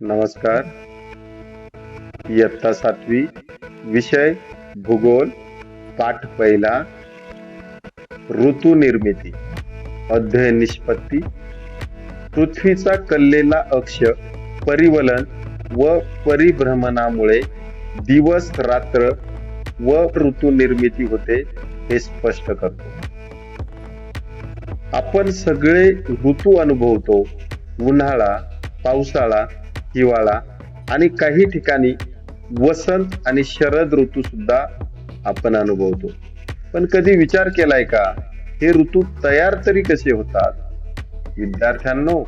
नमस्कार. इयत्ता सातवी विषय भूगोल पाठ पहिला ऋतू निर्मिती अध्ययन निष्पत्ती पृथ्वीचा कललेला अक्ष परिवलन व परिभ्रमणामुळे दिवस रात्र व ऋतू निर्मिती होते हे स्पष्ट करतो. आपण सगळे ऋतू अनुभवतो उन्हाळा पावसाळा हिवाळा आणि काही ठिकाणी वसंत आणि शरद ऋतू सुद्धा आपण अनुभवतो. पण कधी विचार केलाय का? हे ऋतू तयार तरी कसे होतात? विद्यार्थ्यांनो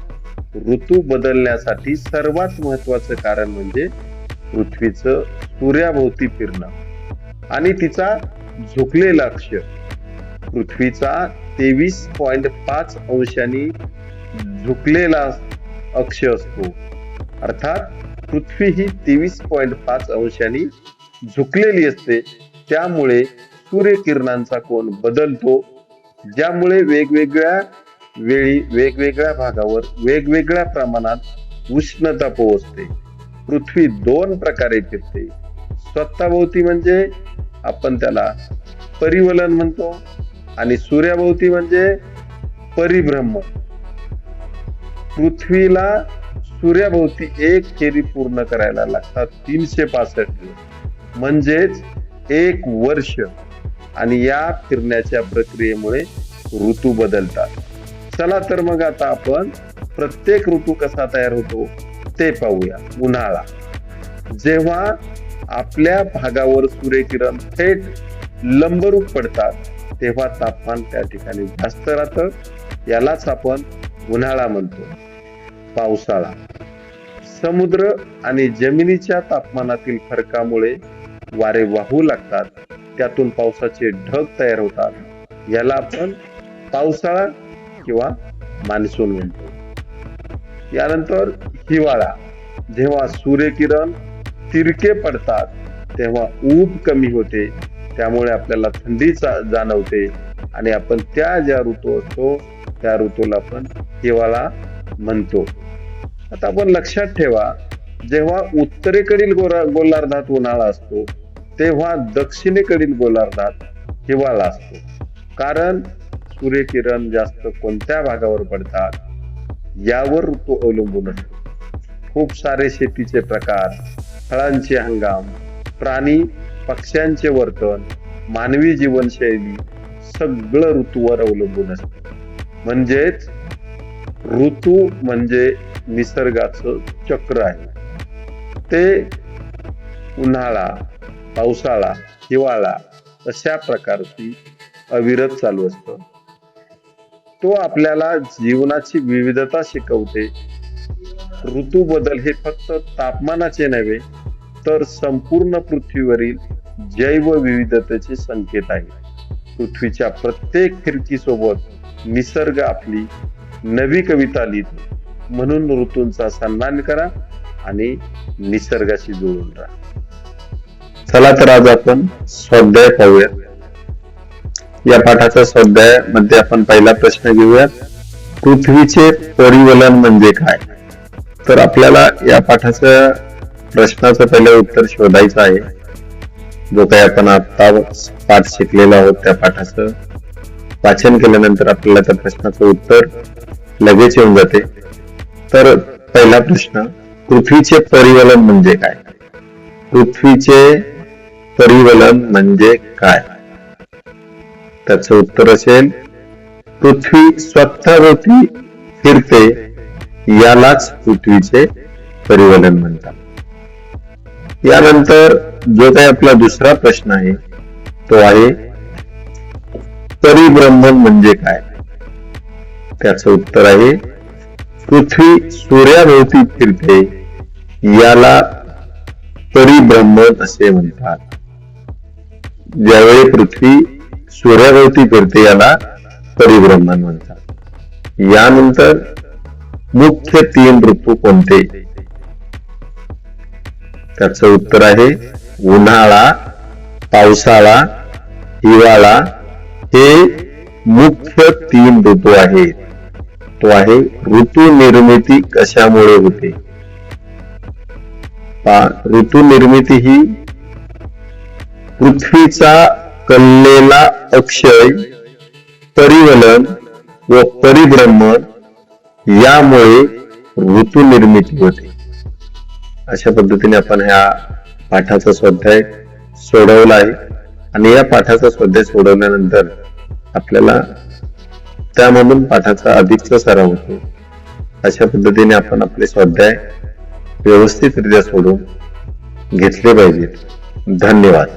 ऋतू बदलण्यासाठी सर्वात महत्वाचं कारण म्हणजे पृथ्वीचं सूर्याभोवती फिरणं. आणि तिचा झुकलेला अक्ष पृथ्वीचा तेवीस पॉइंट पाच अंशांनी झुकलेला अक्ष असतो. अर्थात पृथ्वी ही तेवीस पॉइंट पाच अंशांनी झुकलेली असते. त्यामुळे सूर्यकिरणांचा कोन बदलतो. ज्यामुळे वेगवेगळ्या वेळी वेगवेगळ्या भागावर वेगवेगळ्या प्रमाणात उष्णता पोहोचते. पृथ्वी दोन प्रकारे फिरते. स्वतःभोवती म्हणजे आपण त्याला परिवलन म्हणतो आणि सूर्याभोवती म्हणजे परिभ्रम पृथ्वीला सूर्याभोवती एक फेरी पूर्ण करायला लागतात. तीनशे पासष्ट दिवस. म्हणजेच एक वर्ष. आणि या फिरण्याच्या प्रक्रियेमुळे ऋतू बदलतात. चला तर मग आता आपण प्रत्येक ऋतू कसा तयार होतो ते पाहूया. उन्हाळा. जेव्हा आपल्या भागावर सूर्यकिरण थेट लंबरूप पडतात तेव्हा तापमान त्या ठिकाणी जास्त राहतं. यालाच आपण उन्हाळा म्हणतो. पावसाळा. समुद्र आणि जमिनीच्या तापमानातील फरकामुळे वारे वाहू लागतात. त्यातून पावसाचे ढग तयार होतात. याला आपण पावसाळा किंवा मान्सून म्हणतो. यानंतर हिवाळा. जेव्हा सूर्यकिरण तिरके पडतात तेव्हा ऊब कमी होते. त्यामुळे आपल्याला थंडी जाणवते आणि आपण त्या ज्या ऋतू असतो त्या ऋतूला आपण हिवाळा म्हणतो. आता आपण लक्षात ठेवा जेव्हा उत्तरेकडील गोरा गोलार्धात उन्हाळा असतो तेव्हा दक्षिणेकडील गोलार्धात हिवाळा असतो. कारण सूर्यकिरण जास्त कोणत्या भागावर पडतात? यावर ऋतू अवलंबून असतो. खूप सारे शेतीचे प्रकार फळांचे हंगाम प्राणी पक्ष्यांचे वर्तन मानवी जीवनशैली सगळं ऋतूवर अवलंबून असत. म्हणजेच ऋतू म्हणजे निसर्गाचं चक्र आहे. ते उन्हाळा पावसाळा हिवाळा अशा प्रकारची अविरत चालू असत. तो आपल्याला जीवनाची विविधता शिकवते. ऋतू बदल हे फक्त तापमानाचे नव्हे तर संपूर्ण पृथ्वीवरील जैवविविधतेचे संकेत आहे. पृथ्वीच्या प्रत्येक फिरकीसोबत निसर्ग आपली नवी कविता लिहितो. म्हणून ऋतूंचा सन्मान करा आणि निसर्गाशी जुळून राहा. चला तर आज आपण स्वाध्याय पाहूया या पाठाचा स्वाध्यायमध्ये आपण पहिला प्रश्न घेऊयात. पृथ्वीचे परिवलन म्हणजे काय? तर आपल्याला या पाठाचं प्रश्नाचं पहिलं उत्तर शोधायचं आहे. जो काही आपण आता पाठ शिकलेला आहोत त्या पाठाचं. वाचन केल्यानंतर आपल्याला त्या प्रश्नाचं उत्तर लगेच येऊन जाते. तर पहिला प्रश्न पृथ्वीचे परिवलन म्हणजे काय? पृथ्वीचे परिवलन म्हणजे काय? त्याचं उत्तर असेल पृथ्वी स्वतःभोवती फिरते यालाच पृथ्वीचे परिवलन म्हणतात. यानंतर जो काही आपला दुसरा प्रश्न आहे तो आहे परिभ्रमण म्हणजे काय? त्याचं उत्तर आहे पृथ्वी सूर्याभोवती फिरते याला परिभ्रमण असे म्हणतात. ज्यावेळी पृथ्वी सूर्याभोवती फिरते याला परिभ्रमण म्हणतात. यानंतर मुख्य तीन ऋतू कोणते? त्याच उत्तर आहे उन्हाळा पावसाळा हिवाळा. हे मुख्य तीन ऋतू आहेत. तो आहे ऋतू निर्मिती कशामुळे होते? ऋतू निर्मिती ही पृथ्वीचा कललेला अक्षय परिवलन व परिभ्रमण यामुळे ऋतू निर्मिती होते. अशा पद्धतीने आपण ह्या पाठाचा स्वाध्याय सोडवला आहे. आणि या पाठाचा स्वाध्याय सोडवल्यानंतर आपल्याला त्यामधून पाठाचा अधिकचा सराव होतो. अशा पद्धतीने आपण आपले स्वाध्याय व्यवस्थितरित्या सोडून घेतले पाहिजेत. धन्यवाद.